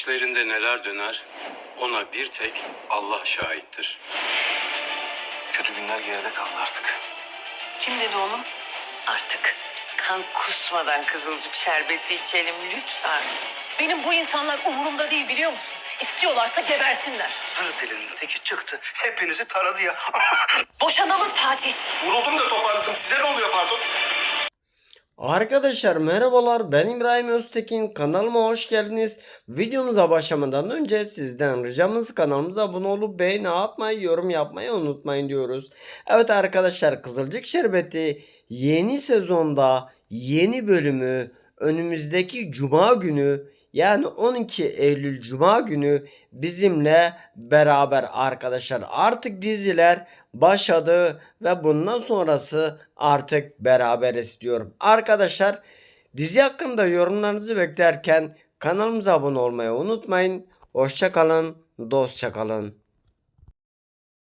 İçlerinde neler döner ona bir tek Allah şahittir. Kötü günler geride kaldı artık. Kim dedi onu? Artık kan kusmadan kızılcık şerbeti içelim lütfen. Benim bu insanlar umurumda değil biliyor musun? İstiyorlarsa gebersinler. Sır dilinin teki çıktı. Hepinizi taradı ya. Boşanalım Fatih. Vuruldum da toparladım. Size ne oluyor pardon? Arkadaşlar merhabalar ben İbrahim Öztekin kanalıma hoş geldiniz. Videomuza başlamadan önce sizden ricamız kanalımıza abone olup beğeni atmayı yorum yapmayı unutmayın diyoruz. Evet arkadaşlar Kızılcık Şerbeti yeni sezonda yeni bölümü önümüzdeki cuma günü yani 12 Eylül Cuma günü bizimle beraber arkadaşlar artık diziler başladı ve bundan sonrası artık beraber istiyorum. Arkadaşlar dizi hakkında yorumlarınızı beklerken kanalımıza abone olmayı unutmayın. Hoşça kalın, dostça kalın.